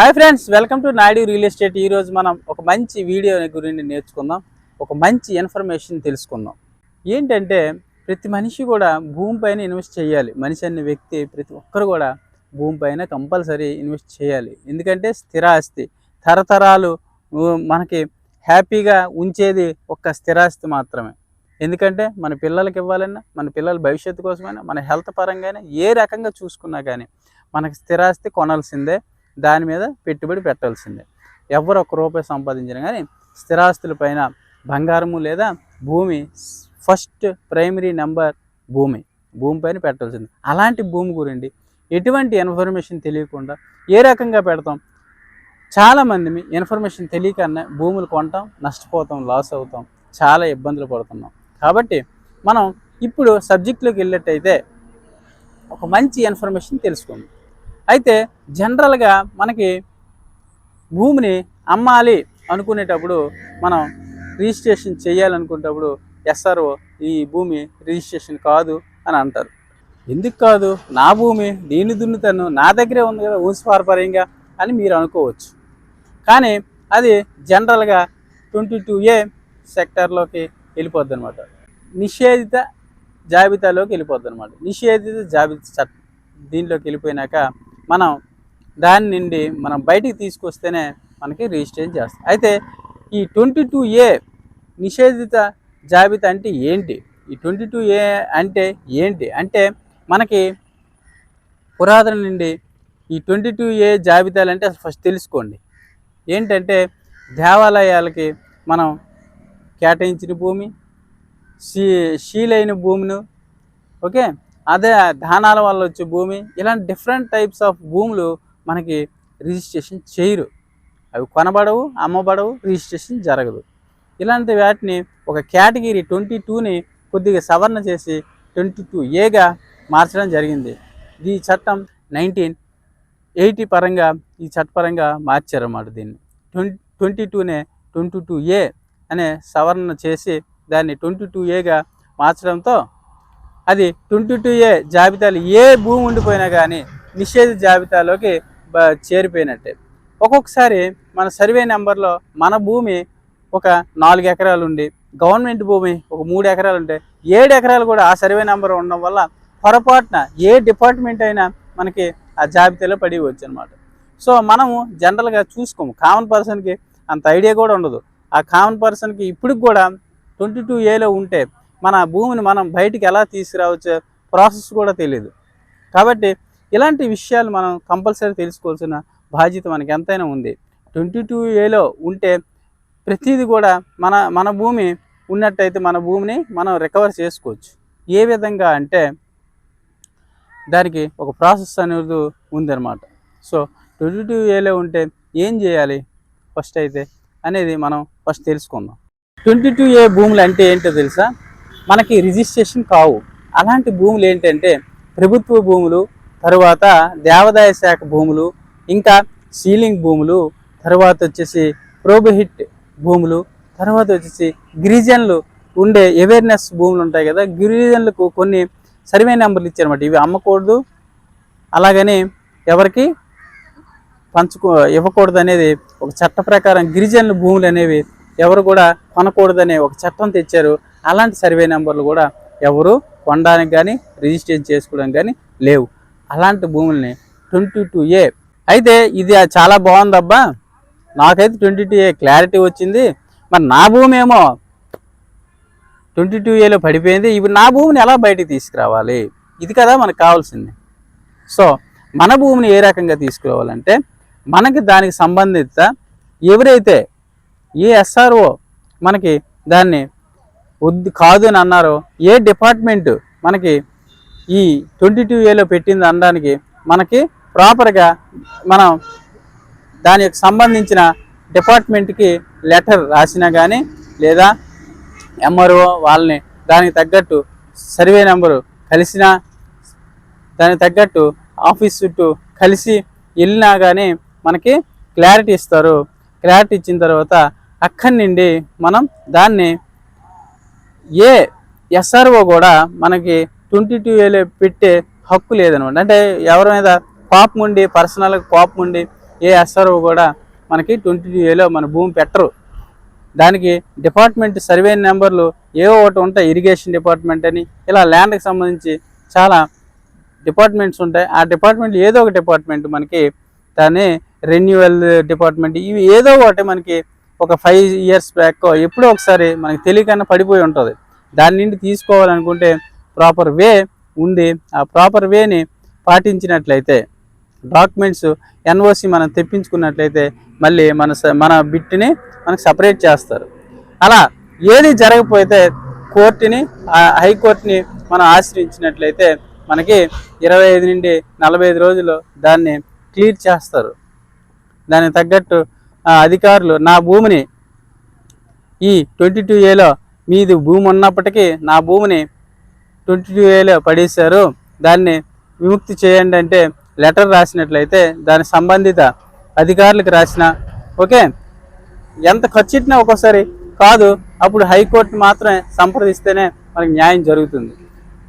Hi friends welcome to Naidu real estate ఈరోజు మనం ఒక మంచి వీడియో గురించి నేర్చుకుందాం. ఒక మంచి ఇన్ఫర్మేషన్ తెలుసుకుందాం. ఏంటంటే ప్రతి మనిషి కూడా భూమిపైన ఇన్వెస్ట్ చేయాలి. మనిషి అనే వ్యక్తి ప్రతి ఒక్కరు కూడా భూమిపైన కంపల్సరీ ఇన్వెస్ట్ చేయాలి. ఎందుకంటే స్థిరాస్తి. తరతరాలు మనకి హ్యాపీగా ఉంచేది ఒక్క స్థిరాస్తి మాత్రమే. ఎందుకంటే మన పిల్లలకి ఇవ్వాలన్నా మన పిల్లల భవిష్యత్తు కోసమైనా మన హెల్త్ పరంగానే ఏ రకంగా చూసుకున్నా కానీ మనకి స్థిరాస్తి కొనాల్సిందే. దాని మీద పెట్టుబడి పెట్టాల్సిందే ఎవరు ఒక్క రూపాయి సంపాదించినా కానీ స్థిరాస్తుల పైన బంగారము లేదా భూమి ఫస్ట్ ప్రైమరీ నెంబర్ భూమి భూమి పైన పెట్టాల్సింది అలాంటి భూమి గురించి ఎటువంటి ఇన్ఫర్మేషన్ తెలియకుండా ఏ రకంగా పెడతాం? చాలామంది ఇన్ఫర్మేషన్ తెలియకన్నా భూములు కొంటాం నష్టపోతాం లాస్ అవుతాం చాలా ఇబ్బందులు పడుతున్నాం. కాబట్టి మనం ఇప్పుడు సబ్జెక్టులోకి వెళ్ళినట్టయితే ఒక మంచి ఇన్ఫర్మేషన్ తెలుసుకుందాం. అయితే జనరల్గా మనకి భూమిని అమ్మాలి అనుకునేటప్పుడు మనం రిజిస్ట్రేషన్ చేయాలనుకునేటప్పుడు ఎస్ఆర్ఓ ఈ భూమి రిజిస్ట్రేషన్ కాదు అని అంటారు. ఎందుకు కాదు? నా భూమి దీని దున్నుతాను నా దగ్గరే ఉంది కదా ఊసిపారపర్యంగా అని మీరు అనుకోవచ్చు. కానీ అది జనరల్గా ట్వంటీ టూ ఏ సెక్టర్లోకి వెళ్ళిపోద్ది అనమాట నిషేధిత జాబితాలోకి వెళ్ళిపోద్ది అనమాట నిషేధిత జాబితా దీనిలోకి వెళ్ళిపోయినాక మనం దాని నుండి మనం బయటికి తీసుకొస్తేనే మనకి రిజిస్ట్రేషన్ చేస్తాం. అయితే ఈ ట్వంటీ టూ ఏ నిషేధిత జాబితా అంటే ఏంటి? ఈ ట్వంటీ టూ ఏ అంటే ఏంటి? అంటే మనకి పురాతన నుండి ఈ ట్వంటీ టూ ఏ జాబితాలు అంటే అసలు ఫస్ట్ తెలుసుకోండి. ఏంటంటే దేవాలయాలకి మనం కేటాయించిన భూమి శీ శీలైన భూమిను ఓకే? అదే దానాల వల్ల వచ్చే భూమి ఇలాంటి డిఫరెంట్ టైప్స్ ఆఫ్ భూములు మనకి రిజిస్ట్రేషన్ చేయరు. అవి కొనబడవు అమ్మబడవు రిజిస్ట్రేషన్ జరగదు. ఇలాంటి వాటిని ఒక కేటగిరీ ట్వంటీ టూని కొద్దిగా సవరణ చేసి ట్వంటీ టూ ఏగా మార్చడం జరిగింది. ఈ చట్టం నైన్టీన్ ఎయిటీ పరంగా ఈ చట్టపరంగా మార్చారన్నమాట దీన్ని. ట్వంటీ ట్వంటీ టూనే ట్వంటీ టూ ఏ అనే సవరణ చేసి దాన్ని ట్వంటీ టూ ఏగా మార్చడంతో అది ట్వంటీ టూ ఏ జాబితాలు ఏ భూమి ఉండిపోయినా కానీ నిషేధ జాబితాలోకి చేరిపోయినట్టే. ఒక్కొక్కసారి మన సర్వే నెంబర్లో మన భూమి ఒక నాలుగు ఎకరాలు ఉండి గవర్నమెంట్ భూమి ఒక మూడు ఎకరాలు ఉంటే ఏడు ఎకరాలు కూడా ఆ సర్వే నెంబర్ ఉండడం వల్ల పొరపాటున ఏ డిపార్ట్మెంట్ అయినా మనకి ఆ జాబితాలో పడి వచ్చు అనమాట సో మనము జనరల్గా చూసుకోము. కామన్ పర్సన్కి అంత ఐడియా కూడా ఉండదు. ఆ కామన్ పర్సన్కి ఇప్పటికి కూడా ట్వంటీ టూ ఏలో ఉంటే మన భూమిని మనం బయటికి ఎలా తీసుకురావచ్చు ప్రాసెస్ కూడా తెలియదు కాబట్టి ఇలాంటి విషయాలు మనం కంపల్సరీ తెలుసుకోవాల్సిన బాధ్యత మనకి ఎంతైనా ఉంది. ట్వంటీ టూ ఏలో ఉంటే ప్రతిదీ కూడా మన మన భూమి ఉన్నట్టయితే మన భూమిని మనం రికవర్ చేసుకోవచ్చు. ఏ విధంగా అంటే దానికి ఒక ప్రాసెస్ అనేది ఉందన్నమాట. సో ట్వంటీ టూ ఏలో ఉంటే ఏం చేయాలి ఫస్ట్ అయితే అనేది మనం ఫస్ట్ తెలుసుకుందాం. ట్వంటీ టూ ఏ భూములు అంటే ఏంటో తెలుసా? మనకి రిజిస్ట్రేషన్ కావు. అలాంటి భూములు ఏంటంటే ప్రభుత్వ భూములు తరువాత దేవాదాయ శాఖ భూములు ఇంకా సీలింగ్ భూములు తర్వాత వచ్చేసి ప్రోబిహిట్ భూములు తర్వాత వచ్చేసి గిరిజనులు ఉండే అవేర్నెస్ భూములు ఉంటాయి కదా గిరిజనులకు కొన్ని సర్వే నెంబర్లు ఇచ్చారన్నమాట. ఇవి అమ్మకూడదు అలాగని ఎవరికి పంచుకో ఇవ్వకూడదు అనేది ఒక చట్ట ప్రకారం గిరిజనుల భూములు అనేవి ఎవరు కూడా కొనకూడదనే ఒక చట్టం తెచ్చారు. అలాంటి సర్వే నెంబర్లు కూడా ఎవరు కొనడానికి కానీ రిజిస్ట్రేషన్ చేసుకోవడానికి కానీ లేవు. అలాంటి భూముల్ని ట్వంటీ టూ ఏ. అయితే ఇది చాలా బాగుందబ్బా. నాకైతే ట్వంటీ టూ ఏ క్లారిటీ వచ్చింది. మరి నా భూమి ఏమో ట్వంటీ టూ ఏలో పడిపోయింది. ఇప్పుడు నా భూమిని ఎలా బయటికి తీసుకురావాలి? ఇది కదా మనకు కావాల్సింది. సో మన భూమిని ఏ రకంగా తీసుకురావాలంటే మనకి దానికి సంబంధిత ఎవరైతే ఏ ఎస్ఆర్ఓ మనకి దాన్ని వద్దు కాదు అని అన్నారో. ఏ డిపార్ట్మెంట్ మనకి ఈ ట్వంటీ టూ ఏలో పెట్టింది అనడానికి మనకి ప్రాపర్గా మనం దానికి సంబంధించిన డిపార్ట్మెంట్కి లెటర్ రాసినా కానీ లేదా ఎంఆర్ఓ వాళ్ళని దానికి తగ్గట్టు సర్వే నెంబరు కలిసినా దానికి తగ్గట్టు ఆఫీస్ చుట్టూ కలిసి వెళ్ళినా కానీ మనకి క్లారిటీ ఇస్తారు. క్లారిటీ ఇచ్చిన తర్వాత అక్కడి నుండి మనం దాన్ని ఏ ఎస్ఆర్ఓ కూడా మనకి ట్వంటీ టూ ఏలో పెట్టే హక్కు లేదనమాట. అంటే ఎవరి మీద కోపం ఉండి పర్సనల్గా కోపం ఉండి ఏ ఎస్ఆర్ఓ కూడా మనకి ట్వంటీ టూ ఏలో మన భూమి పెట్టరు. దానికి డిపార్ట్మెంట్ సర్వే నెంబర్లు ఏవో ఒకటి ఉంటాయి ఇరిగేషన్ డిపార్ట్మెంట్ అని. ఇలా ల్యాండ్కి సంబంధించి చాలా డిపార్ట్మెంట్స్ ఉంటాయి. ఆ డిపార్ట్మెంట్ ఏదో ఒక డిపార్ట్మెంట్ మనకి దాన్ని రెన్యువల్ డిపార్ట్మెంట్ ఇవి ఏదో ఒకటి మనకి ఒక ఫైవ్ ఇయర్స్ బ్యాక్ ఎప్పుడో ఒకసారి మనకి తెలియకన్నా పడిపోయి ఉంటుంది. దాని నుండి తీసుకోవాలనుకుంటే ప్రాపర్ వే ఉంది. ఆ ప్రాపర్ వేని పాటించినట్లయితే డాక్యుమెంట్స్ ఎన్ఓసి మనం తెప్పించుకున్నట్లయితే మళ్ళీ మన స- మన బిట్ని మనకు సపరేట్ చేస్తారు. అలా ఏది జరగకపోతే కోర్టుని ఆ హైకోర్టుని మనం ఆశ్రయించినట్లయితే మనకి ఇరవై ఐదు నుండి నలభై ఐదు రోజులు దాన్ని క్లియర్ చేస్తారు. దానికి తగ్గట్టు అధికారులు నా భూమిని ఈ ట్వంటీ టూ ఏలో మీది భూమి ఉన్నప్పటికీ నా భూమిని ట్వంటీ టూ ఏలో పడేశారు. దాన్ని విముక్తి చేయండి అంటే లెటర్ రాసినట్లయితే దాని సంబంధిత అధికారులకు రాసిన ఓకే? ఎంత ఖర్చు ఒక్కోసారి కాదు అప్పుడు హైకోర్టు మాత్రమే సంప్రదిస్తేనే మనకి న్యాయం జరుగుతుంది.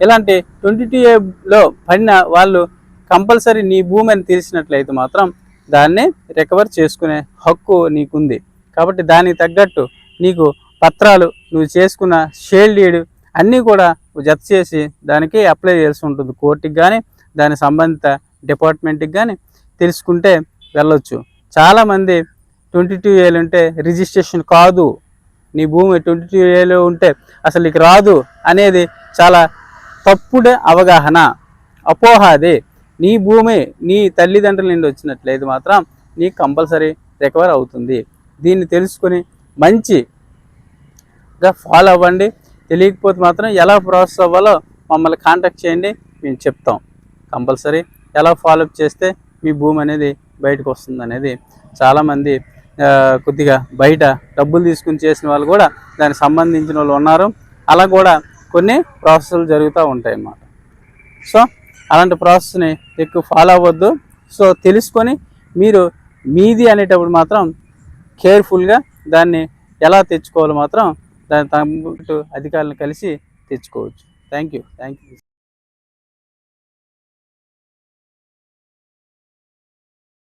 ఇలాంటి ట్వంటీ టూ ఏలో పడిన వాళ్ళు కంపల్సరీ నీ భూమి అని తెలిసినట్లయితే మాత్రం దాన్ని రికవర్ చేసుకునే హక్కు నీకుంది. కాబట్టి దానికి తగ్గట్టు నీకు పత్రాలు నువ్వు చేసుకున్న షేల్ డీడ్ అన్నీ కూడా జత చేసి దానికి అప్లై చేయాల్సి ఉంటుంది. కోర్టుకి కానీ దాని సంబంధిత డిపార్ట్మెంట్కి కానీ తెలుసుకుంటే వెళ్ళొచ్చు. చాలామంది ట్వంటీ టూ ఏలు ఉంటే రిజిస్ట్రేషన్ కాదు. నీ భూమి ట్వంటీ టూ ఏలో ఉంటే అసలు నీకు రాదు అనేది చాలా తప్పుడే అవగాహన. అపోహ అది. నీ భూమి నీ తల్లిదండ్రుల నుండి వచ్చినట్లయితే మాత్రం నీకు కంపల్సరీ రికవర్ అవుతుంది. దీన్ని తెలుసుకొని మంచిగా ఫాలో అవ్వండి. తెలియకపోతే మాత్రం ఎలా ప్రాసెస్ అవ్వాలో మమ్మల్ని కాంటాక్ట్ చేయండి. మేము చెప్తాం. కంపల్సరీ ఎలా ఫాలోఅప్ చేస్తే మీ భూమి అనేది బయటకు వస్తుంది అనేది. చాలామంది కొద్దిగా బయట డబ్బులు తీసుకుని చేసిన వాళ్ళు కూడా దానికి సంబంధించిన వాళ్ళు ఉన్నారు. అలా కూడా కొన్ని ప్రాసెస్లు జరుగుతూ ఉంటాయి అన్నమాట సో అలాంటి ప్రాసెస్ని ఎక్కువ ఫాలో అవ్వద్దు. సో తెలుసుకొని మీరు మీది అనేటప్పుడు మాత్రం కేర్ఫుల్గా దాన్ని ఎలా తెచ్చుకోవాలో మాత్రం దాని తగ్గట్టు అధికారులను కలిసి తెచ్చుకోవచ్చు. Thank you. Thank you.